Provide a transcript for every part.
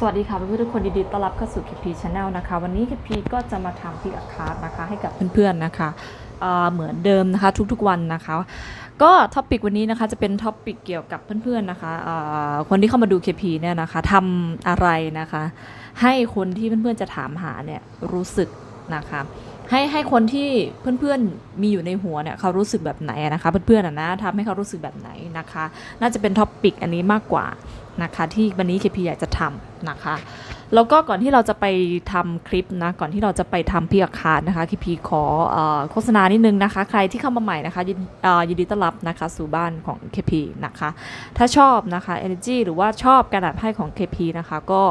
สวัสดีค่ะเพื่อนๆทุกคนดีๆต้อนรับเข้าสู่ KP Channel นะคะ วันนี้ KP ก็จะมาทำพิกคาร์ดนะคะ ให้กับเพื่อนๆนะคะเเหมือนเดิมนะคะทุกๆวันนะคะ ก็ท็อปิกวันนี้นะคะจะเป็นท็อปิกเกี่ยวกับเพื่อนๆนะคะคนที่เข้ามาดู KP เนี่ยนะคะทำอะไรนะคะ ให้คนที่เพื่อนๆจะถามหาเนี่ยรู้สึกนะคะให้ให้คนที่เพื่อนๆมีอยู่ในหัวเนี่ยเขารู้สึกแบบไหนนะคะ เพื่อนๆนะทำให้เขารู้สึกแบบไหนนะคะ น่าจะเป็นท็อปิกอันนี้มากกว่า นะคะที่วันนี้ KP อยากจะทำนะคะ แล้วก็ก่อนที่เราจะไปทำคลิปนะก่อนที่เราจะไปทำพี่อาคารนะคะ KP ขออโฆษณานิดนึงนะคะ ใครที่เข้ามาใหม่นะคะยินเอ่อยินดีต้อนรับนะคะสู่บ้านของ KP นะคะ ถ้าชอบนะคะ Energy หรือว่าชอบการอ่านไพ่ของ KP นะคะ ก็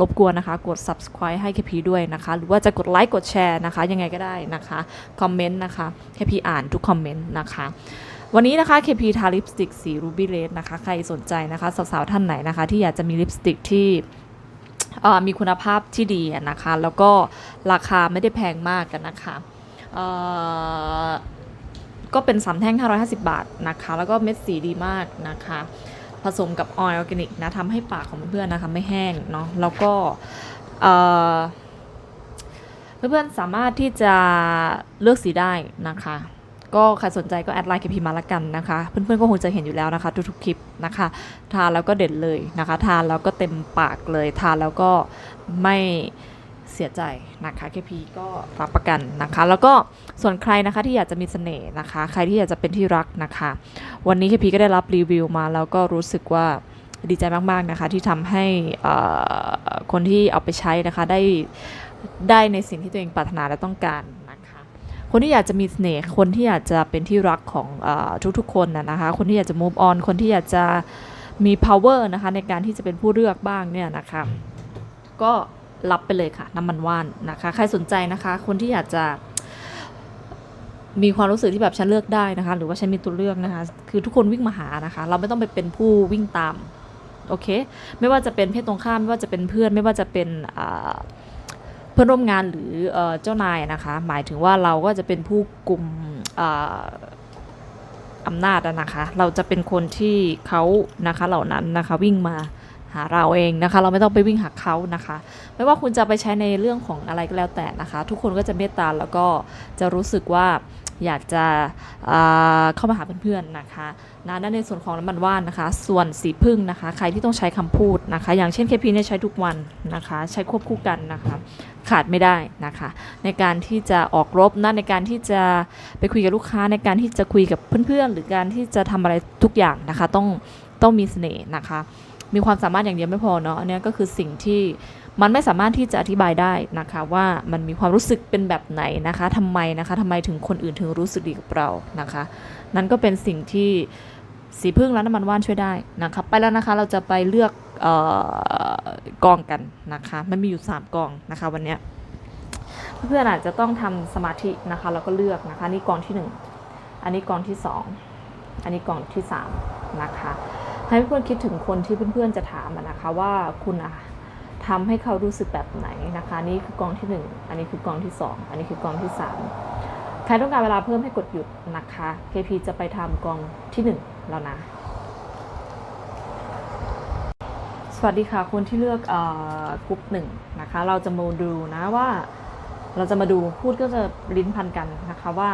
รบกวนนะคะกด subscribe ให้ KP ด้วยนะคะ หรือว่าจะกดไลค์กดแชร์นะคะยังไงก็ได้นะคะคอมเมนต์นะคะ KP อ่านทุกคอมเมนต์นะคะ วันนี้นะคะ KP ทาลิปสติกสีรูบี้เรดนะคะ ใครสนใจนะคะ สาวๆ ท่านไหนนะคะ ที่อยากจะมีลิปสติกที่มีคุณภาพที่ดีนะคะ แล้วก็ราคาไม่ได้แพงมากกันนะคะก็เป็น3แท่ง 550 บาทนะคะ แล้วก็เม็ดสีดีมากนะคะ ผสมกับออยล์ออร์แกนิกนะทำให้ปากของเพื่อนๆนะคะไม่แห้งเนาะแล้วก็เพื่อนๆสามารถที่จะเลือกสีได้นะคะ ก็ใครสนใจก็แอดไลน์ KP มาละกันนะคะ เพื่อนๆก็คงจะเห็นอยู่แล้วนะคะ ทุกๆคลิปนะคะ ทานแล้วก็เด่นเลยนะคะ ทานแล้วก็เต็มปากเลย ทานแล้วก็ไม่เสียใจนะคะ KP ก็รับประกันนะคะ แล้วก็ส่วนใครนะคะที่อยากจะมีเสน่ห์นะคะ ใครที่อยากจะเป็นที่รักนะคะ วันนี้ KP ก็ได้รับรีวิวมาแล้วก็รู้สึกว่าดีใจมากๆนะคะ ที่ทำให้คนที่เอาไปใช้นะคะได้ได้ในสิ่งที่ตัวเองปรารถนาและต้องการ คนที่อยากจะมีเสน่ห์คนที่อยากจะเป็นที่รักของอทุกๆคนนะนะคะ คนที่อยากจะ move on คนที่อยากจะมี power นะคะในการที่จะเป็นผู้เลือกบ้างเนี่ยนะคะก็รับไปเลยค่ะ น้ำมันว่านนะคะ ใครสนใจนะคะ คนที่อยากจะมีความรู้สึกที่แบบฉันเลือกได้นะคะ หรือว่าฉันมีตัวเลือกนะคะ คือทุกคนวิ่งมาหานะคะ เราไม่ต้องไปเป็นผู้วิ่งตาม โอเค ไม่ว่าจะเป็นเพศตรงข้าม ไม่ว่าจะเป็นเพื่อน ไม่ว่าจะเป็นอ่า พื่อนร่วมงานหรือเอเจ้านายนะคะ หมายถึงว่าเราก็จะเป็นผู้กลุ่มอำนาจนะคะ เราจะเป็นคนที่เขานะคะเหล่านั้นนะคะวิ่งมาหาเราเองนะคะ เราไม่ต้องไปวิ่งหาเขานะคะ ไม่ว่าคุณจะไปใช้ในเรื่องของอะไรก็แล้วแต่นะคะ ทุกคนก็จะเมตตาแล้วก็จะรู้สึกว่าอยากจะเเข้ามาหาเพื่อนๆนะคะ นะนั่นในส่วนของน้ำมันว่านนะคะ ส่วนสีพึ่งนะคะ ใครที่ต้องใช้คำพูดนะคะ อย่างเช่นเคพีเนี่ยใช้ทุกวันนะคะ ใช้ควบคู่กันนะคะ ขาดไม่ได้นะคะ ในการที่จะออกรบนะในการที่จะไปคุยกับลูกค้าในการที่จะคุยกับเพื่อนๆ หรือการที่จะทำอะไรทุกอย่างนะคะ ต้องต้องมีเสน่ห์นะคะ มีความสามารถอย่างเดียวไม่พอเนาะอันนี้ก็คือสิ่งที่มันไม่สามารถที่จะอธิบายได้นะคะว่ามันมีความรู้สึกเป็นแบบไหนนะคะทำไมนะคะทำไมถึงคนอื่นถึงรู้สึกดีกับเรานะคะ นั่นก็เป็นสิ่งที่สีพึ่งและน้ำมันว่านช่วยได้นะคะไปแล้วนะคะเราจะไปเลือกออกองกันนะคะ มันมีอยู่ 3 กองนะคะวันนี้เพื่อนอาจจะต้องทำสมาธินะคะแล้วก็เลือกนะคะนี่กองที่ 1 อันนี้กองที่ 2 อันนี้กองที่3นะคะให้เพื่อนคิดถึงคนที่เพื่อนๆจะถามนะคะว่าคุณอะทำให้เขารู้สึกแบบไหนนะคะ นี่คือกองที่ 1 อันนี้คือกองที่ 2 อันนี้คือกองที่ 3 รต้องการเวลาเพิ่มให้กดหยุดนะคะ KP จะไปทำกองที่ 1 แล้วนะ สวัสดีค่ะคนที่เลือกเอ่อกรุ๊ปหนึ่งนะคะ เราจะมาดูนะว่า เราจะมาดูพูดก็จะลิ้นพันกันนะคะว่า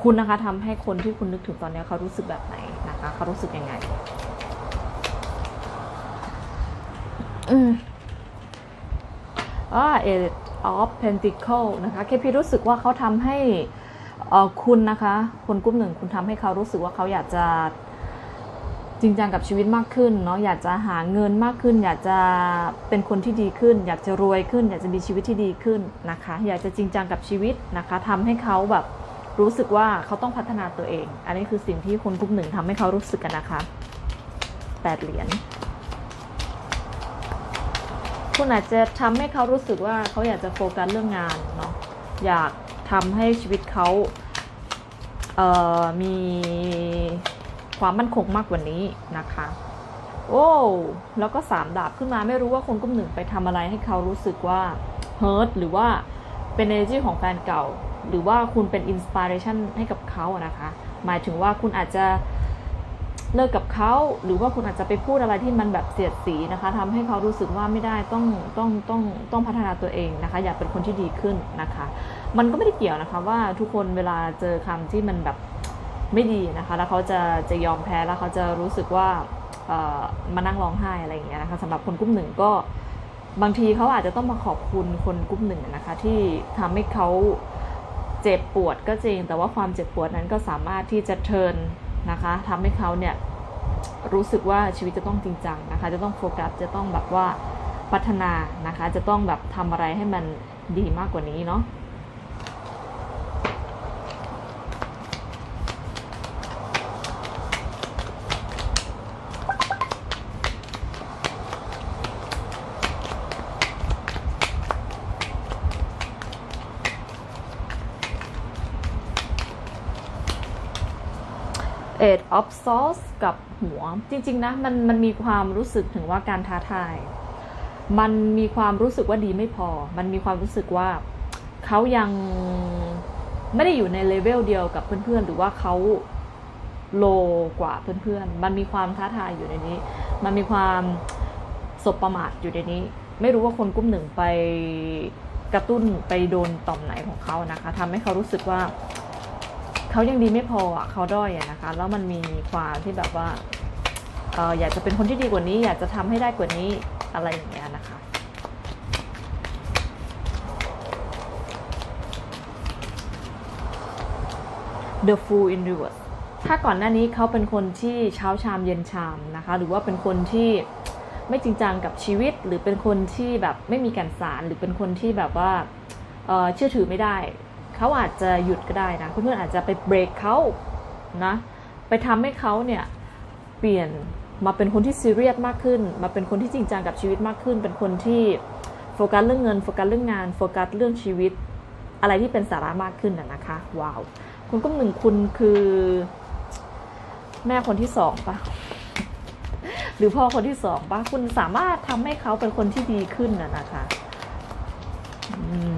คุณนะคะทำให้คนที่คุณนึกถึงตอนนี้เขารู้สึกแบบไหนนะคะเขารู้สึกยังไง อืมอ่า Eight of Pentacle นะคะ KP รู้สึกว่าเขาทำให้คุณนะคะคนกลุ่มหนึ่งคุณทำให้เขารู้สึกว่าเขาอยากจะจริงจังกับชีวิตมากขึ้นเนาะอยากจะหาเงินมากขึ้น อยากจะเป็นคนที่ดีขึ้น อยากจะรวยขึ้น อยากจะมีชีวิตที่ดีขึ้นนะคะ อยากจะจริงจังกับชีวิตนะคะทำให้เขาแบบรู้สึกว่าเขาต้องพัฒนาตัวเอง อันนี้คือสิ่งที่คนกลุ่มหนึ่งทำให้เขารู้สึกกันนะคะแปดเหรียญ คุณอาจจะทำให้เขารู้สึกว่าเขาอยากจะโฟกัสเรื่องงานเนาะอยากทำให้ชีวิตเขาเอ่อมีความมั่นคงมากกว่านี้นะคะ โอ้แล้วก็สามดาบขึ้นมาไม่รู้ว่าคนกลุ่มหนึ่งไปทำอะไรให้เขารู้สึกว่าเฮิร์ตหรือว่าเป็น energy ของแฟนเก่า หรือว่าคุณเป็น inspiration ให้กับเขาอะนะคะ หมายถึงว่าคุณอาจจะ เลิกกับเขาหรือว่าคุณอาจจะไปพูดอะไรที่มันแบบเสียดสีนะคะทำให้เขารู้สึกว่าไม่ได้ต้องต้องต้องต้องพัฒนาตัวเองนะคะ อยากเป็นคนที่ดีขึ้นนะคะ มันก็ไม่ได้เกี่ยวนะคะว่าทุกคนเวลาเจอคำที่มันแบบไม่ดีนะคะ แล้วเขาจะจะยอมแพ้แล้วเขาจะรู้สึกว่ามานั่งร้องไห้อะไรอย่างเงี้ยนะคะสำหรับคนกลุ่มหนึ่งก็บางทีเขาอาจจะต้องมาขอบคุณคนกลุ่มหนึ่งนะคะ ที่ทำให้เขาเจ็บปวดก็จริง แต่ว่าความเจ็บปวดนั้นก็สามารถที่จะเทิร์น นะคะทำให้เขาเนี่ยรู้สึกว่าชีวิตจะต้องจริงจังนะคะ จะต้องโฟกัสจะต้องแบบว่าพัฒนานะคะ จะต้องแบบทำอะไรให้มันดีมากกว่านี้เนาะ เอออฟซอสกับหัว จริง ๆ นะ มันมันมีความรู้สึกถึงว่าการท้าทาย มันมีความรู้สึกว่าดีไม่พอ มันมีความรู้สึกว่าเขายังไม่ได้อยู่ในเลเวลเดียวกับเพื่อนๆ หรือว่าเขาโลกว่าเพื่อนๆ มันมีความท้าทายอยู่ในนี้ มันมีความสบประมาทอยู่ในนี้ ไม่รู้ว่าคนกลุ่มหนึ่งไปกระตุ้นไปโดนต่อมไหนของเขานะคะทำให้เขารู้สึกว่า เขายังดีไม่พออะเขาด้อยอะนะคะ แล้วมันมีความที่แบบว่าเอออยากจะเป็นคนที่ดีกว่านี้ อยากจะทำให้ได้กว่านี้อะไรอย่างเงี้ยนะคะ The Fool in Reverse ถ้าก่อนหน้านี้เขาเป็นคนที่เช้าชามเย็นชามนะคะ หรือว่าเป็นคนที่ไม่จริงจังกับชีวิต หรือเป็นคนที่แบบไม่มีการสาร หรือเป็นคนที่แบบว่าเชื่อถือไม่ได้ เขาอาจจะหยุดก็ได้นะเพื่อนๆอาจจะไปเบรกเขานะไปทำให้เขาเนี่ยเปลี่ยนมาเป็นคนที่ซีเรียสมากขึ้น มาเป็นคนที่จริงจังกับชีวิตมากขึ้น เป็นคนที่โฟกัสเรื่องเงินโฟกัสเรื่องงานโฟกัสเรื่องชีวิต อะไรที่เป็นสาระมากขึ้นนะนะคะว้าวคุณก็หนึ่งคุณคือ แม่คนที่สองปะหรือพ่อคนที่สองปะคุณสามารถทำให้เขาเป็นคนที่ดีขึ้นนะนะคะอืม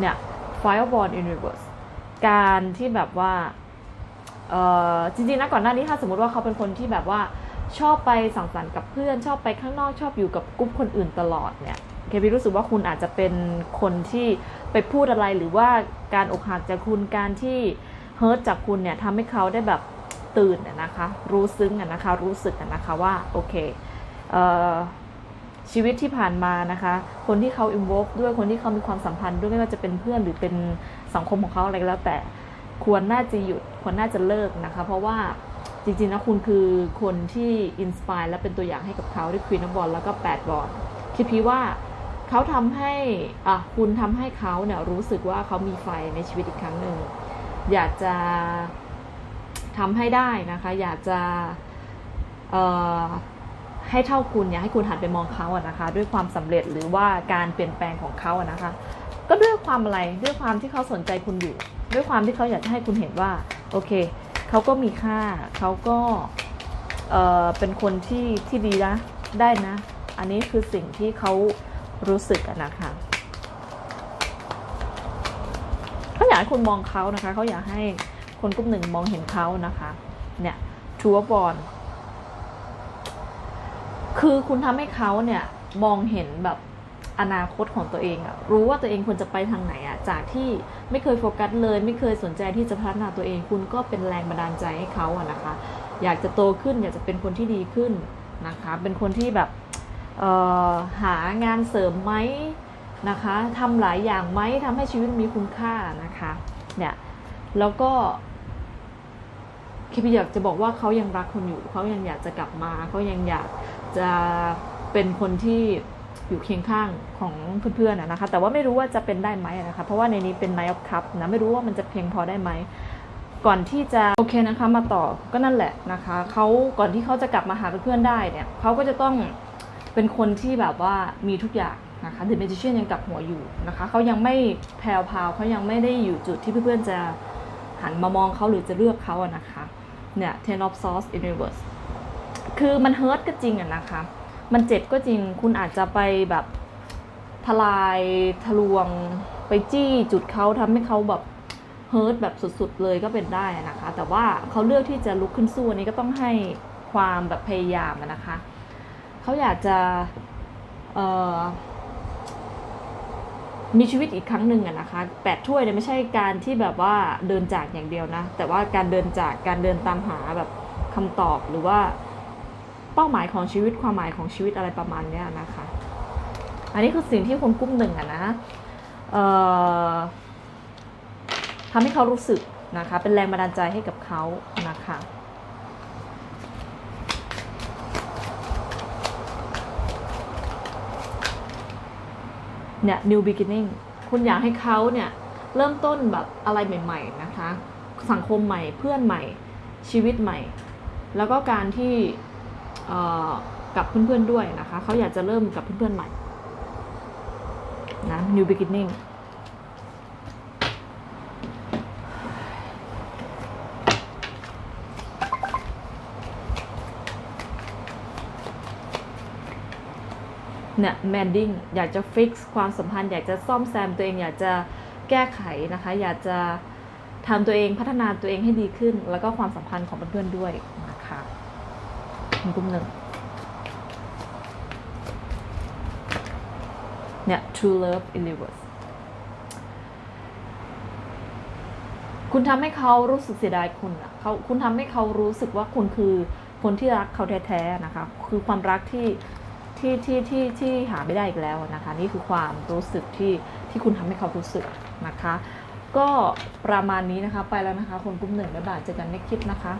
เนี่ย Fireborn Universe การที่แบบว่าจริงๆนะก่อนหน้านี้ถ้าสมมติว่าเขาเป็นคนที่แบบว่าชอบไปสังสรรค์กับเพื่อน ชอบไปข้างนอกชอบอยู่กับกลุ่มคนอื่นตลอดเนี่ยเคพีรู้สึกว่าคุณอาจจะเป็นคนที่ไปพูดอะไรหรือว่าการอกหักจากคุณการที่เฮิร์ตจากคุณเนี่ยทำให้เขาได้แบบตื่นนะคะ รู้ซึ้งนะคะ รู้สึกนะคะว่าโอเคเอ ชีวิตที่ผ่านมานะคะ คนที่เขาอินวกด้วยคนที่เขามีความสัมพันธ์ด้วยไม่ว่าจะเป็นเพื่อนหรือเป็นสังคมของเขาอะไรก็แล้ว แต่ควรน่าจะหยุดควรน่าจะเลิกนะคะ เพราะว่าจริงๆนะคุณคือคนที่อินสปายและเป็นตัวอย่างให้กับเขาด้วยควีนบอลแล้วก็แปดบอลคิดพีว่าเขาทำให้อะคุณทำให้เขาเนี่ยรู้สึกว่าเขามีไฟในชีวิตอีกครั้งหนึ่งอยากจะทำให้ได้นะคะ อยากจะเอ่อ ให้เท่าคุณอยากให้คุณหันไปมองเขาอะนะคะ ด้วยความสำเร็จหรือว่าการเปลี่ยนแปลงของเขาอะนะคะ ก็ด้วยความอะไรด้วยความที่เขาสนใจคุณอยู่ ด้วยความที่เขาอยากจะให้คุณเห็นว่าโอเคเขาก็มีค่าเขาก็เออเป็นคนที่ที่ดีนะได้นะ อันนี้คือสิ่งที่เขารู้สึกนะคะเขาอยากให้คุณมองเขานะคะเขาอยากให้คนกลุ่มหนึ่งมองเห็นเขานะคะเนี่ยทัวบอล คือคุณทำให้เขาเนี่ยมองเห็นแบบอนาคตของตัวเองอะรู้ว่าตัวเองควรจะไปทางไหนอะจากที่ไม่เคยโฟกัสเลย ไม่เคยสนใจที่จะพัฒนาตัวเอง คุณก็เป็นแรงบันดาลใจให้เขาอะนะคะ อยากจะโตขึ้นอยากจะเป็นคนที่ดีขึ้นนะคะ เป็นคนที่แบบเออหางานเสริมไหมนะคะทำหลายอย่างไหมทำให้ชีวิตมีคุณค่านะคะเนี่ยแล้วก็เคพีอยากจะบอกว่าเขายังรักคุณอยู่ เขายังอยากจะกลับมา เขายังอยาก จะเป็นคนที่อยู่เคียงข้างของเพื่อนๆนะคะ แต่ว่าไม่รู้ว่าจะเป็นได้ไหมนะคะ เพราะว่าในนี้เป็น Night of Cup นะไม่รู้ว่ามันจะเพียงพอได้ไหมก่อนที่จะโอเคนะคะมาต่อก็นั่นแหละนะคะเขาก่อนที่เขาจะกลับมาหาเพื่อนๆได้เนี่ยเขาก็จะต้องเป็นคนที่แบบว่ามีทุกอย่างนะคะ The Magician ยังกลับหัวอยู่นะคะเขายังไม่แพรวพาวเขายังไม่ได้อยู่จุดที่เพื่อนๆจะหันมามองเขาหรือจะเลือกเขาอะนะคะเนี่ย Ten of Swords in Reverse คือมันเฮิร์ตก็จริงอะนะคะ มันเจ็บก็จริง คุณอาจจะไปแบบทลายทะลวงไปจี้จุดเขาทำให้เขาแบบเฮิร์ตแบบสุดๆเลยก็เป็นได้นะคะ แต่ว่าเขาเลือกที่จะลุกขึ้นสู้อันนี้ก็ต้องให้ความแบบพยายามนะคะเขาอยากจะเมีชีวิตอีกครั้งหนึ่งอะนะคะแปดถ้วยเนี่ยไม่ใช่การที่แบบว่าเดินจากอย่างเดียวนะ แต่ว่าการเดินจากการเดินตามหาแบบคำตอบหรือว่า เป้าหมายของชีวิตความหมายของชีวิตอะไรประมาณนี้นะคะ อันนี้คือสิ่งที่คนกลุ่มหนึ่งอะนะทำให้เขารู้สึกนะคะ เป็นแรงบันดาลใจให้กับเขานะคะเนี่ย new beginning คุณอยากให้เขาเนี่ย เริ่มต้นแบบอะไรใหม่ ๆ นะคะ สังคมใหม่เพื่อนใหม่ชีวิตใหม่ แล้วก็การที่ กับเพื่อนๆด้วยนะคะ เขาอยากจะเริ่มกับเพื่อนๆใหม่นะ new beginning เนี่ย mending อยากจะ fix ความสัมพันธ์ อยากจะซ่อมแซมตัวเองอยากจะแก้ไขนะคะ อยากจะทำตัวเองพัฒนาตัวเองให้ดีขึ้น แล้วก็ความสัมพันธ์ของเพื่อนๆด้วย กลุ่มหนึ่งเนี่ย true love in reverse คุณทำให้เขารู้สึกเสียดายคุณอะเขาคุณทำให้เขารู้สึกว่าคุณคือคนที่รักเขาแท้ๆนะคะ คือความรักที่ที่ที่ที่ที่หาไม่ได้อีกแล้วนะคะ นี่คือความรู้สึกที่ที่คุณทำให้เขารู้สึกนะคะ ก็ประมาณนี้นะคะไปแล้วนะคะ คนกลุ่มหนึ่งบ๊ายบายเจอกันในคลิปนะคะ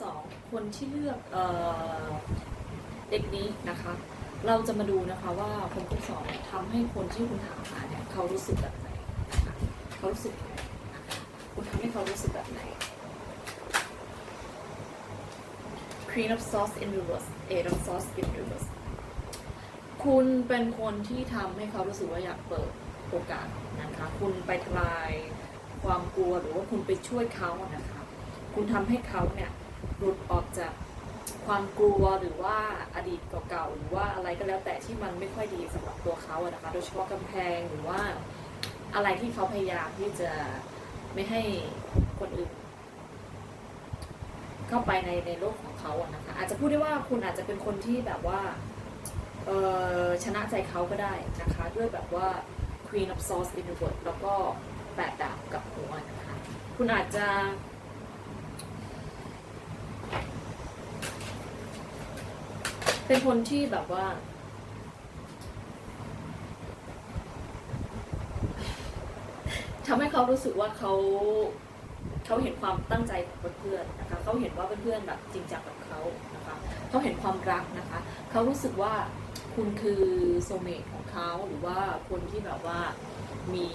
12 คนที่เลือกเด็กนี้นะคะ เราจะมาดูนะคะว่าคนกลุ่มสองทำให้คนที่คุณถามหาเนี่ยเขารู้สึกแบบไหนเขารู้สึกคุณทำให้เขารู้สึกแบบไหน Queen of Swords in Reverse Eight of Swords in Reverse คุณเป็นคนที่ทำให้เขารู้สึกว่าอยากเปิดโอกาสนะคะ คุณไปทลายความกลัวหรือว่าคุณไปช่วยเขานะคะ คุณทำให้เขาเนี่ย หลุดออกจากความกลัวหรือว่าอดีตเก่าๆหรือว่าอะไรก็แล้วแต่ที่มันไม่ค่อยดีสำหรับตัวเขาอะนะคะ โดยเฉพาะกำแพงหรือว่าอะไรที่เขาพยายามที่จะไม่ให้คนอื่น เข้าไปในในโลกของเขาอะนะคะ อาจจะพูดได้ว่าคุณอาจจะเป็นคนที่แบบว่าเออชนะใจเขาก็ได้นะคะ ด้วยแบบว่า Queen of Swords in the World แล้วก็แปดดาบกับหัวนะคะ คุณอาจจะ เป็นคนที่แบบว่าทำให้เขารู้สึกว่าเขาเขาเห็นความตั้งใจของเพื่อนๆนะคะเขาเห็นว่าเพื่อนๆแบบจริงจังกับเขานะคะเขาเห็นความรักนะคะ เขารู้สึกว่าคุณคือโซเมตของเขาหรือว่าคนที่แบบว่ามี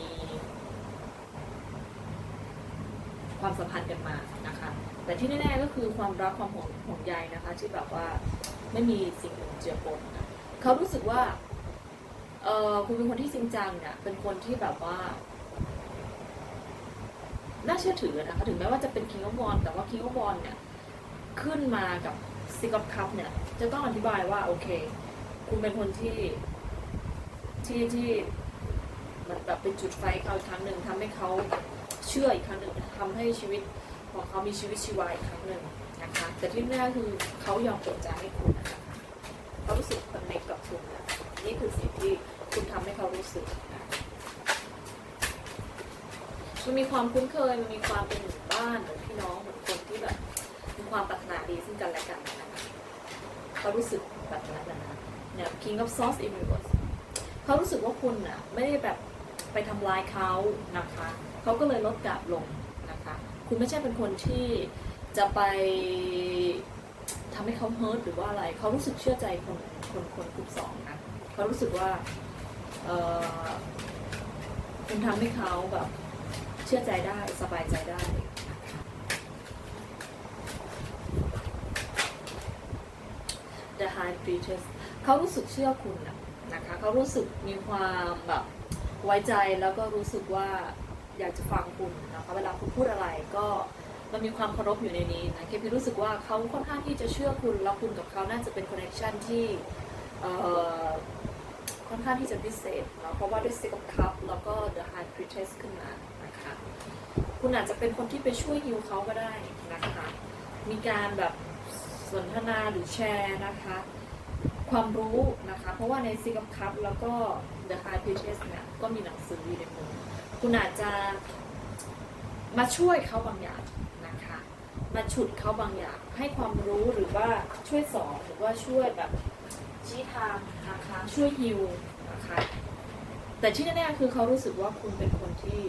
ความสัมพันธ์กันมานะคะ แต่ที่แน่ๆก็คือความรักความห่วงห่วงใยนะคะ ที่แบบว่า ไม่มีสิ่งอื่นเจือปนนะเขารู้สึกว่าเออคุณเป็นคนที่จริงจังเนี่ยเป็นคนที่แบบว่าน่าเชื่อถือนะคะถึงแม้ว่าจะเป็น King of w a n แต่ว่า King of w a n เนี่ยขึ้นมากับ Six of Cup เนี่ย จะต้องอธิบายว่า โอเค คุณเป็นคนที่ที่ที่เหมันแบบเป็นจุดไฟเขาครั้งหนึ่งทำให้เขาเชื่ออีกครั้งหนึ่งทำให้ชีวิตของเขามีชีวิตชีวาอีกครั้งหนึ่ง นะคะ แต่ที่แน่คือเขายอมเปิดใจให้คุณนะคะเขารู้สึกคอนเนคกับคุณนะนี่คือสิ่งที่คุณทำให้เขารู้สึกนะมันมีความคุ้นเคยมันมีความเป็นหมู่บ้านเหมือนพี่น้องเหมือนคนที่แบบมีความปรารถนาดีซึ่งกันและกันนะคะเขารู้สึกแบบนั้นนะคะเนี่ย King of Swords in reverse เขารู้สึกว่าคุณน่ะไม่ได้แบบไปทำลายเขานะคะ เขาก็เลยลดกราบลงนะคะ คุณไม่ใช่เป็นคนที่ จะไปทำให้เขาเฮิร์ตหรือว่าอะไร เขารู้สึกเชื่อใจคนคนคนกลุ่มสองนะเขารู้สึกว่าเออคุณทำให้เขาแบบเชื่อใจได้สบายใจได้นะคะ The High Priestess เขารู้สึกเชื่อคุณนะนะคะเขารู้สึกมีความแบบไว้ใจแล้วก็รู้สึกว่าอยากจะฟังคุณนะคะเวลาคุณพูดอะไรก็ มันมีความเคารพอยู่ในนี้นะเคพีรู้สึกว่าเขาค่อนข้างที่จะเชื่อคุณแล้วคุณกับเขาน่าจะเป็นคอนเนคชันที่ค่อนข้างที่จะพิเศษเนาะเพราะว่าด้วย Six of Cups แล้วก็ The High Priestess ขึ้นมานะคะคุณอาจจะเป็นคนที่ไปช่วยฮิวเขาก็ได้นะคะ มีการแบบสนทนาหรือแชร์นะคะ ความรู้นะคะ เพราะว่าใน Six of Cups แล้วก็ The High Priestess เนี่ยก็มีหนังสืออยู่ในมือคุณอาจจะมาช่วยเขาบางอย่าง มาฉุดเขาบางอย่าง ให้ความรู้หรือว่าช่วยสอนหรือว่าช่วยแบบชี้ทางนะคะช่วยฮิวนะคะแต่ที่แน่ๆคือเขารู้สึกว่าคุณเป็นคนที่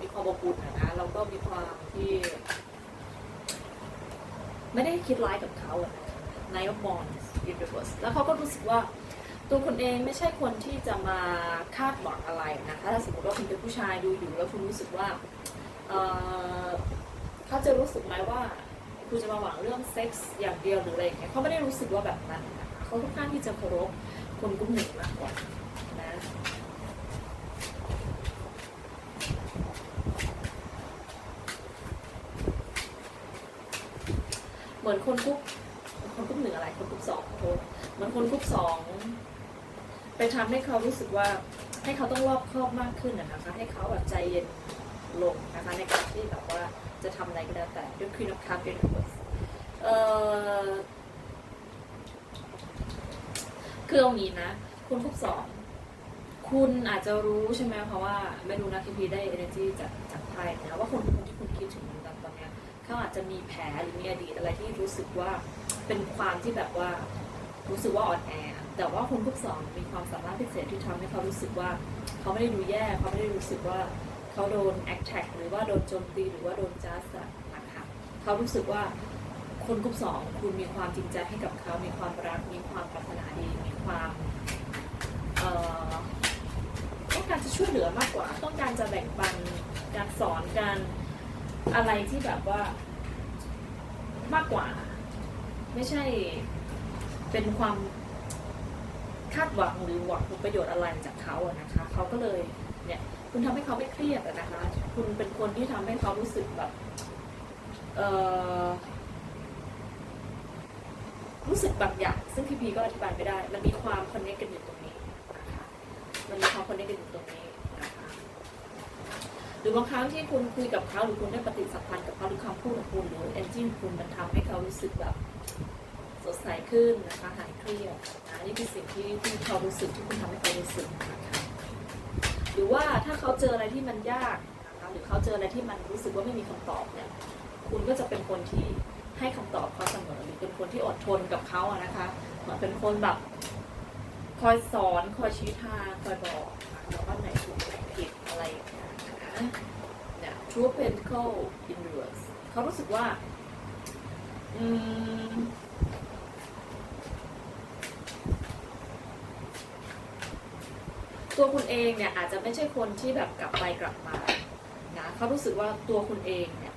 มีความอบอุ่นนะแล้วก็มีความที่ ไม่ได้คิดร้ายกับเขาอะนะคะนายกมอนอินเดอร์สแล้วเขาก็รู้สึกว่าตัวคุณเองไม่ใช่คนที่จะมาคาดหวังอะไรนะคะถ้าสมมติว่าคุณเป็นผู้ชายดูอยู่แล้วคุณรู้สึกว่า เขาจะรู้สึกไหมว่าคุณจะมาหวังเรื่องเซ็กส์อย่างเดียวหรืออะไรอย่างเงี้ยเขาไม่ได้รู้สึกว่าแบบนั้นเขาค่อนข้างที่จะเคารพคนกลุ่มหนึ่งมากกว่านะเหมือนคนกรุ๊ปคนกรุ๊ปหนึ่งอะไรคนกรุ๊ปสองโทษเหมือนคนกรุ๊ปสองไปทำให้เขารู้สึกว่าให้เขาต้องรอบคอบมากขึ้นนะนะคะให้เขาแบบใจเย็นลงนะคะในการที่แบบว่า จะทำอะไรก็แล้วแต่ด้วย Queen of Cups Universe เอ่อคือเอางี้นะ คุณกรุ๊ปสอง คุณอาจจะรู้ใช่ไหมเพราะว่าไม่รู้นะคีพีได้ energy จากจากไพ่นะว่าคนคนที่คุณคิดถึงตอนตอนเนี้ยเขาอาจจะมีแผลหรือมีอดีตอะไรที่รู้สึกว่าเป็นความที่แบบว่ารู้สึกว่าอ่อนแอ แต่ว่าคนทุกสองมีความสามารถพิเศษที่ทำให้เขารู้สึกว่า เขาไม่ได้ดูแย่เขาไม่ได้รู้สึกว่า เขาโดน attack หรือว่าโดนโจมตีหรือว่าโดน just อะนะคะเขารู้สึกว่าคนกลุ่มสองคุณมีความจริงใจให้กับเขา มีความรัก มีความปรารถนาดี มีความต้องการจะช่วยเหลือมากกว่า ต้องการจะแบ่งปัน การสอนการอะไรที่แบบว่ามากกว่า ไม่ใช่เป็นความคาดหวังหรือหวังผลประโยชน์อะไรจากเขาอะนะคะ เขาก็เลยเนี่ย คุณทำให้เขาไม่เครียดนะคะ คุณเป็นคนที่ทำให้เขารู้สึกแบบ เออรู้สึกบางอย่าง ซึ่งพี่พีก็อธิบายไม่ได้ มันมีความคอนเนคกันอยู่ตรงนี้นะคะมันมีความคอนเนคกันอยู่ตรงนี้นะคะหรือบางครั้งที่คุณคุยกับเขาหรือคุณได้ปฏิสัมพันธ์กับเขาหรือคำพูดของคุณหรือเอนจินคุณมันทำให้เขารู้สึกแบบสดใสขึ้นนะคะหายเครียดนะนี่คือสิ่งที่ที่เขารู้สึกที่คุณทำให้เขารู้สึกนะคะ หรือว่าถ้าเขาเจออะไรที่มันยากนะคะหรือเขาเจออะไรที่มันรู้สึกว่าไม่มีคำตอบเนี่ยคุณก็จะเป็นคนที่ให้คำตอบเขาเสมอหรือเป็นคนที่อดทนกับเขาอะนะคะเหมือนเป็นคนแบบคอยสอนคอยชี้ทางคอยบอกนะว่าไหนถูกไหนผิดอะไรอย่างเงี้ยนะเนี่ย True Pentacle Inverse เขารู้สึกว่า อืม ตัวคุณเองเนี่ยอาจจะไม่ใช่คนที่แบบกลับไปกลับมานะเขารู้สึกว่าตัวคุณเองเนี่ย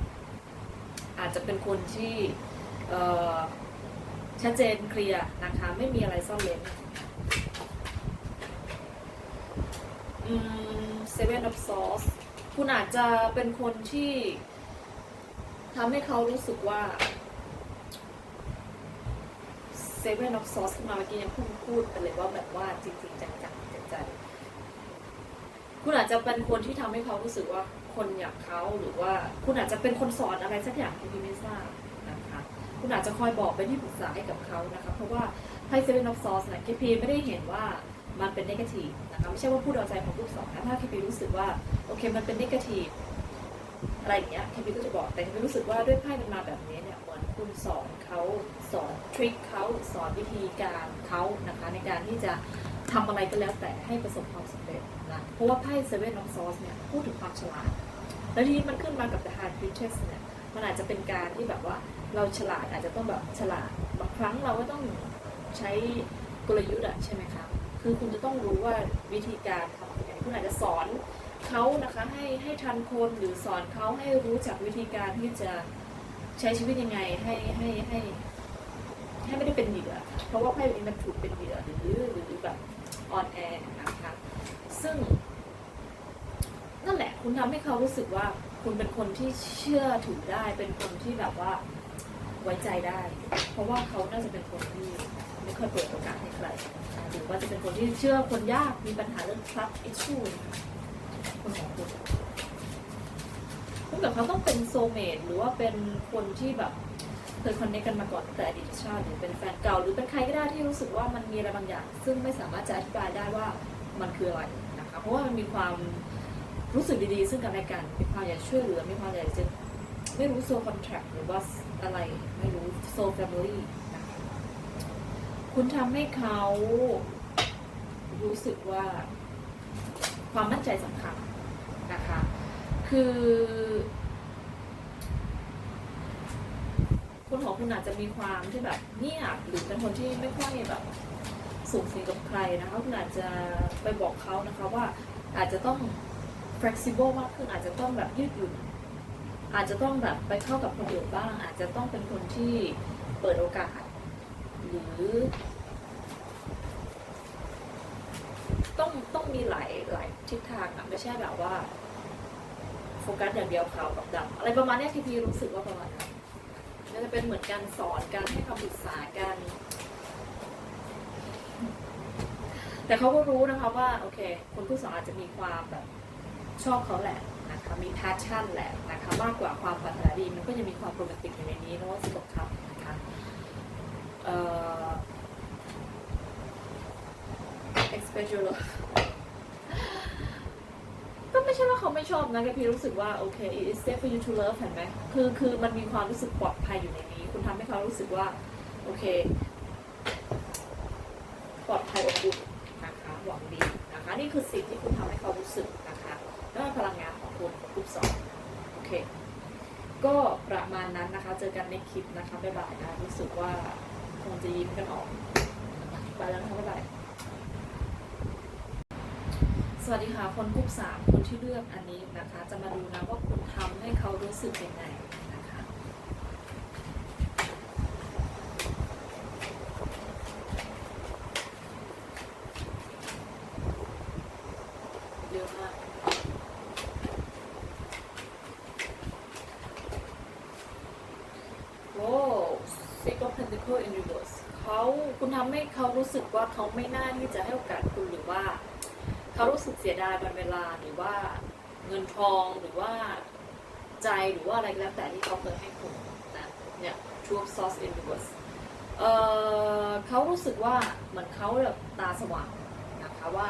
อาจจะเป็นคนที่เอ่อชัดเจนเคลียร์นะคะไม่มีอะไรซ่อนเร้นอืม Seven of Swords คุณอาจจะเป็นคนที่ทำให้เขารู้สึกว่า Seven of Swords ขึ้นมาเมื่อกี้ยังพูดพูดไปเลยว่าแบบว่าจริงๆจังๆจังใจ คุณอาจจะเป็นคนที่ทำให้เขารู้สึกว่าคนอยากเขาหรือว่าคุณอาจจะเป็นคนสอนอะไรสักอย่างที่พี่ไม่ทราบนะคะคุณอาจจะคอยบอกเป็นที่ปรึกษาให้กับเขานะคะเพราะว่าไพ่ Seven of Swords เนี่ยเคพีไม่ได้เห็นว่ามันเป็น negative นะคะไม่ใช่ว่าพูดเอาใจของลูกสองนะถ้าเคพีรู้สึกว่าโอเคมันเป็น negative อะไรอย่างเงี้ยเคพีก็จะบอกแต่เคพีรู้สึกว่าด้วยไพ่มันมาแบบนี้เนี่ยเหมือนคุณสอนเขาสอนทริคเขาสอนวิธีการเขานะคะในการที่จะ ทำอะไรก็แล้วแต่ให้ประสบความสำเร็จนะเพราะว่าไพ่ Seven of Swords เนี่ยพูดถึงความฉลาด แล้วทีนี้มันขึ้นมากับ The High Priestess เนี่ยมันอาจจะเป็นการที่แบบว่าเราฉลาดอาจจะต้องแบบฉลาดบางครั้งเราก็ต้องใช้กลยุทธ์อะใช่ไหมคะคือคุณจะต้องรู้ว่าวิธีการทำยังไงคุณอาจจะสอนเขานะคะให้ให้ทันคนหรือสอนเขาให้รู้จักวิธีการที่จะใช้ชีวิตยังไงให้ให้ให้ให้ไม่ได้เป็นเหยื่อเพราะว่าไพ่ใบนี้มันถูกเป็นเหยื่อหรือหรือแบบ ออนแอร์นะคะซึ่ง นั่นแหละคุณทำให้เขารู้สึกว่าคุณเป็นคนที่เชื่อถือได้ เป็นคนที่แบบว่าไว้ใจได้ เพราะว่าเขาน่าจะเป็นคนที่ไม่เคยเปิดโอกาสให้ใครหรือว่าจะเป็นคนที่เชื่อคนยากมีปัญหาเรื่อง trust issue นะคะคนของคุณคุณกับเขาต้องเป็นโซเมดหรือว่าเป็นคนที่แบบ เคยคอนเนคกันมาก่อนแต่อดีตชาติหรือเป็นแฟนเก่าหรือเป็นใครก็ได้ที่รู้สึกว่ามันมีอะไรบางอย่าง ซึ่งไม่สามารถจะอธิบายได้ว่ามันคืออะไรนะคะเพราะว่ามันมีความรู้สึกดีๆ ซึ่งกันและกันมีความอยากช่วยเหลือมีความอยากจะไม่รู้โซคอนแท c หรือว่าอะไรไม่รู้โซแฟมิลี่นะคะคุณทำให้เขารู้สึกว่าความมั่นใจสำคัญนะคะ คือ คนของคุณอาจจะมีความที่แบบเงียบหรือเป็นคนที่ไม่ค่อยแบบสูงสิงกับใครนะคะคุณอาจจะไปบอกเขานะคะว่าอาจจะต้อง flexible มากขึ้นอาจจะต้องแบบยืดหยุ่นอาจจะต้องแบบไปเข้ากับคนอื่นบ้าง อาจจะต้องเป็นคนที่เปิดโอกาส หรือต้องต้องมีหลายหลายทิศทางอะไม่ใช่แบบว่า โฟกัสอย่างเดียวขาวกับดำอะไรประมาณนี้ที่พีรู้สึกว่าประมาณนั้น ก็จะเป็นเหมือนการสอนการให้คำปรึกษากัน แต่เขาก็รู้นะคะว่าโอเค คนผู้สอนอาจจะมีความแบบชอบเขาแหละนะคะมี passion แหละนะคะมากกว่าความปรารถนาดีมันก็จะมีความโรแมนติกอยู่ในนี้นะว่าสิกับนะคะเอ่อ expect your love ก็ไม่ใช่ว่าเขาไม่ชอบนะแค่พี่รู้สึกว่าโอเค it is safe for you to love เห็นไหมคือคือมันมีความรู้สึกปลอดภัยอยู่ในนี้ คุณทำให้เขารู้สึกว่า โอเค ปลอดภัยอบอุ่นนะคะหวังดีนะคะนี่คือสิ่งที่คุณทำให้เขารู้สึกนะคะแล้วพลังงานของคุณของคุณสองโอเค ก็ประมาณนั้นนะคะ เจอกันในคลิปนะคะบ๊ายบายนะรู้สึกว่าคงจะยิ้มกันออกไปแล้วนะคะบ๊ายบาย สวัสดีค่ะ คนกลุ่มสามคนที่เลือกอันนี้นะคะ จะมาดูนะว่าคุณทำให้เขารู้สึกยังไงนะคะเยอะมากโอ้ Six of Pentacles in Reverse เขาคุณทำให้เขารู้สึกว่าเขาไม่น่าที่จะให้โอ เสียดายวันเวลาหรือว่าเงินทองหรือว่าใจหรือว่าอะไรก็แล้วแต่ที่เขาเคยให้คุณนะเนี่ย True Source in Reverse เอ่อเขารู้สึกว่าเหมือนเขาแบบตาสว่างนะคะว่า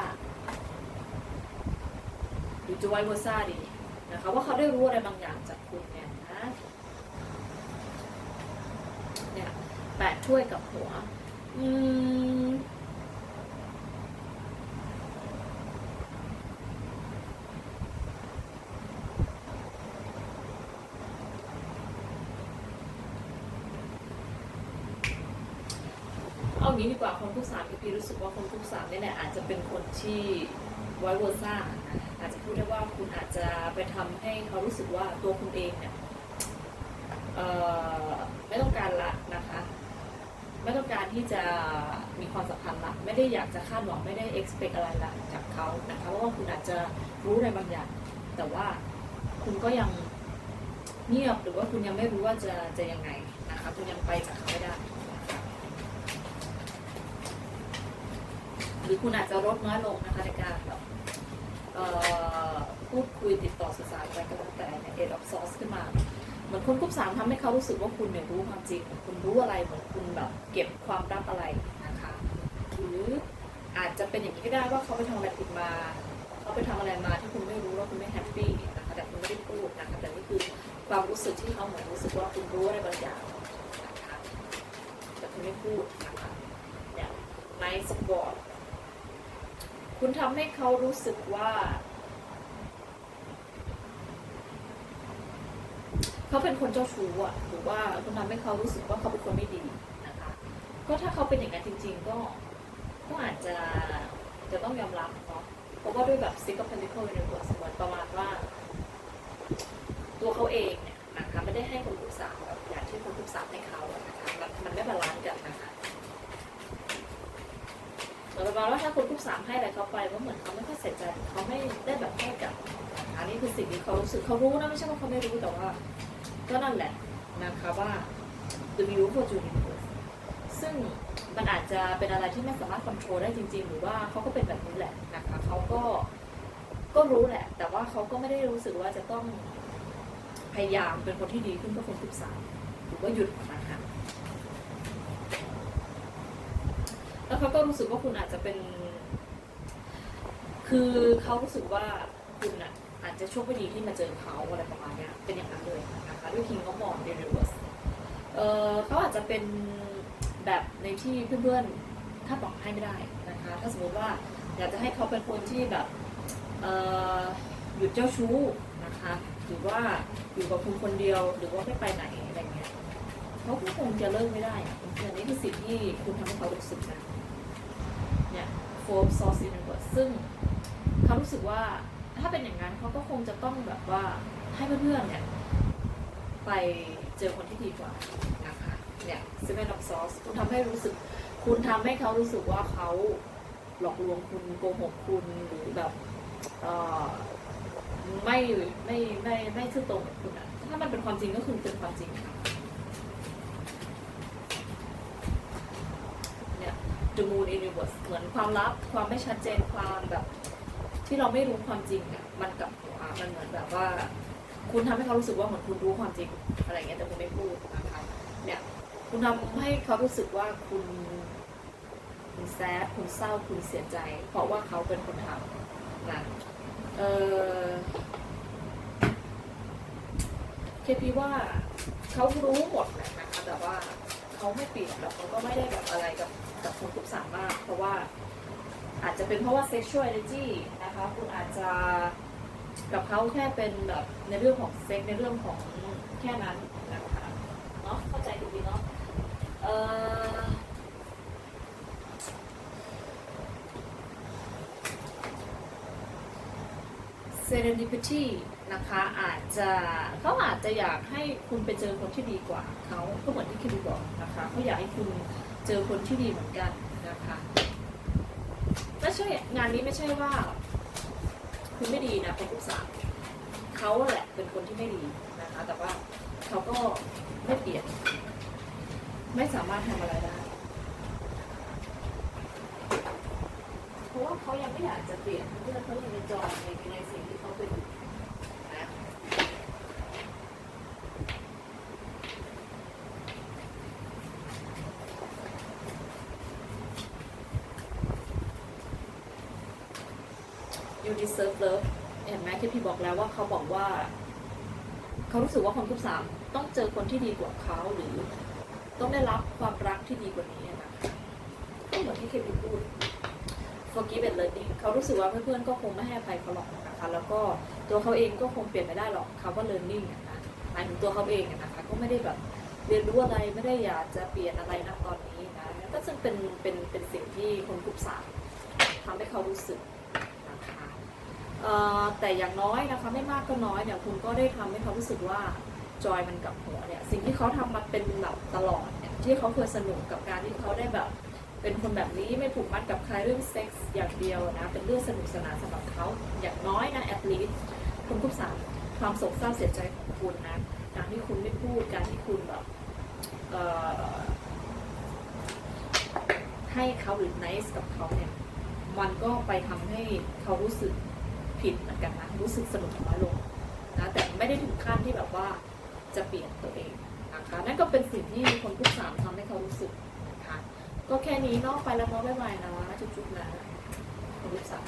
หรือจะไว้เวอร์ซ่าดีนะคะว่าเขาได้รู้อะไรบางอย่างจากคุณเนี่ยนะเนี่ยแปดถ้วยกับหัว อืม เอางี้ดีกว่าคนทุกสามพี่รู้สึกว่าคนทุกสามนี่แหละอาจจะเป็นคนที่ไว้เวอร์ซ่าอาจจะพูดได้ว่าคุณอาจจะไปทำให้เขารู้สึกว่าตัวคุณเองเนี่ยไม่ต้องการละนะคะ ไม่ต้องการที่จะมีความสัมพันธ์ละไม่ได้อยากจะคาดหวังไม่ได้ expect อะไรละจากเขานะคะเพราะว่าคุณอาจจะรู้อะไรบางอย่าง แต่ว่าคุณก็ยังเงียบหรือว่าคุณยังไม่รู้ว่าจะจะยังไงนะคะคุณยังไปจากเขาไม่ได้นะคะ หรือคุณอาจจะลดน้อยลงนะคะในการพูดคุยติดต่อสื่อสารอะไรก็แล้วแต่ในเอดออฟซอสขึ้นมา เหมือนคนกลุ่มสามทำให้เขารู้สึกว่าคุณเนี่ยรู้ความจริง คุณรู้อะไรเหมือนคุณแบบเก็บความลับอะไรนะคะหรืออาจจะเป็นอย่างนี้ก็ได้ว่าเขาไปทำอะไรผิดมาเขาไปทำอะไรมาที่คุณไม่รู้ว่าคุณไม่แฮปปี้นะคะแต่คุณไม่ได้พูดนะคะแต่นี่คือความรู้สึกที่เขาเหมือนรู้สึกว่าคุณรู้อะไรบางอย่างนะคะแต่คุณไม่พูดนะคะเนี่ยไนสปอร์ต คุณทำให้เขารู้สึกว่า เขาเป็นคนเจ้าชู้อะหรือว่าคุณทำให้เขารู้สึกว่าเขาเป็นคนไม่ดีนะคะ ก็ถ้าเขาเป็นอย่างนั้นจริง ๆ ก็ก็อาจจะจะต้องยอมรับเนาะเพราะว่าด้วยแบบซิกกับเพนดิเคิลในตัวสมวนประมาณว่า ตัวเขาเองเนี่ยนะคะไม่ได้ให้คนปรึกษาแบบอย่างที่คนปรึกษาให้เขาอะนะคะมันมันไม่บาลานซ์กันนะคะ เหมือนประมาณว่าถ้าคนทุกสามให้อะไรเขาไปว่าเหมือนเขาไม่ค่อยใส่ใจเขาไม่ได้แบบให้กับอันนี้คือสิ่งที่เขารู้สึกเขารู้นะไม่ใช่ว่าเขาไม่รู้แต่ว่า ก็นั่นแหละนะคะว่า the beautiful universe ซึ่งมันอาจจะเป็นอะไรที่ไม่สามารถควบคุมได้จริง ๆ หรือว่าเขาก็เป็นแบบนี้แหละนะคะเขาก็ก็รู้แหละ แต่ว่าเขาก็ไม่ได้รู้สึกว่าจะต้องพยายามเป็นคนที่ดีขึ้นเพื่อคนทุกสามหรือว่าหยุดนะคะ แล้วเขาก็รู้สึกว่าคุณอาจจะเป็น คือเขารู้สึกว่าคุณอะอาจจะโชคไม่ดีที่มาเจอเขาอะไรประมาณนี้เป็นอย่างนั้นเลยนะคะด้วยคิงเขามองในรีเวิร์สเออเขาอาจจะเป็นแบบในที่เพื่อนๆคาดหวังให้ไม่ได้นะคะ ถ้าสมมติว่าอยากจะให้เขาเป็นคนที่แบบหยุดเจ้าชู้นะคะ หรือว่าอยู่กับคุณคนเดียวหรือว่าไม่ไปไหนอะไรเงี้ยเขาก็คงจะเลิกไม่ได้อะอันนี้คือสิ่งที่คุณทำให้เขารู้สึกนะ Forbes Source Universe ซึ่งเขารู้สึกว่าถ้าเป็นอย่างนั้นเขาก็คงจะต้องแบบว่าให้เพื่อนๆเนี่ย ไปเจอคนที่ดีกว่านะคะเนี่ย Seven of Swords คุณทำให้รู้สึก คุณทำให้เขารู้สึกว่าเขาหลอกลวงคุณโกหกคุณหรือแบบไม่ไม่ไม่ไม่ซื่อตรงกับคุณอะถ้ามันเป็นความจริงก็คือเป็นความจริงค่ะเนี่ย The Moon Universe เหมือนความลับความไม่ชัดเจนความแบบ ที่เราไม่รู้ความจริงอะมันกับหัวมันเหมือนแบบว่า คุณทำให้เขารู้สึกว่าเหมือนคุณรู้ความจริงอะไรเงี้ยแต่คุณไม่พูดนะคะเนี่ยคุณทำให้เขารู้สึกว่าคุณคุณแซดคุณเศร้าคุณเสียใจ เพราะว่าเขาเป็นคนทำนะเออเคพีว่าเขารู้หมดแหละนะคะแต่ว่าเขาไม่เปลี่ยนแล้วเขาก็ไม่ได้แบบอะไรกับ กับคนทุกสามมาก เพราะว่าอาจจะเป็นเพราะว่า sexual energy นะคะ คุณอาจจะกับเขาแค่เป็นแบบในเรื่องของเซ็กในเรื่องของแค่นั้นนะคะเนาะเข้าใจถูกดีเนาะเอ่อ serendipity นะคะอาจจะเขาอาจจะอยากให้คุณไปเจอคนที่ดีกว่าเขาก็เหมือนที่คิดบอกนะคะเขาอยากให้คุณ เจอคนที่ดีเหมือนกันนะคะไม่ใช่งานนี้ไม่ใช่ว่า คุณไม่ดีนะเป็นผู้สาวเขาแหละเป็นคนที่ไม่ดีนะคะ แต่ว่าเขาก็ไม่เปลี่ยน ไม่สามารถทำอะไรได้เพราะว่าเขายังไม่อยากจะเปลี่ยนเพื่อนเขายังจะจอยในในสิ่งที่เขาเป็นอยู่นะ you deserve love เห็นไหมที่พี่ บอกแล้วว่าเขาบอกว่าเขารู้สึกว่าคนทุกสามต้องเจอคนที่ดีกว่าเขาหรือ ต้องได้รับความรักที่ดีกว่านี้นะก็เหมือนที่เคพีพูด forgive and learning เขารู้สึกว่าเพื่อนๆก็คงไม่ให้อภัยเขาหรอกนะคะแล้วก็ตัวเขาเองก็คงเปลี่ยนไม่ได้หรอกคำว่า learning อะนะหมายถึงตัวเขาเองนะคะก็ไม่ได้แบบเรียนรู้อะไรไม่ได้อยากจะเปลี่ยนอะไรนะตอนนี้นะก็ซึ่งเป็นเป็นเป็นสิ่งที่คนกลุ่มสามทำให้เขารู้สึก แต่อย่างน้อยนะคะไม่มากก็น้อยเนี่ยคุณก็ได้ทำให้เขารู้สึกว่าจอยมันกับหัวเนี่ยสิ่งที่เขาทำมาเป็นแบบตลอดเนี่ยที่เขาเคยสนุกกับการที่เขาได้แบบเป็นคนแบบนี้ไม่ผูกมัดกับใครเรื่องเซ็กส์อย่างเดียวนะเป็นเรื่องสนุกสนานสำหรับเขาอย่างน้อยนะแอดลีสคุณทุกสามความโศกเศร้าเสียใจของคุณนะการที่คุณไม่พูดการที่คุณแบบให้เขาหรือ nice กับเขาเนี่ยมันก็ไปทำให้เขารู้สึก ผิดเหมือนกันนะรู้สึกสนุกน้อยลงนะแต่ไม่ได้ถึงขั้นที่แบบว่าจะเปลี่ยนตัวเองนะคะนั่นก็เป็นสิ่งที่คนทุกสามทำให้เขารู้สึกนะคะก็แค่นี้นอกไปแล้วเนาะบ๊ายบายนะจุ๊บๆนะคนทุกสาม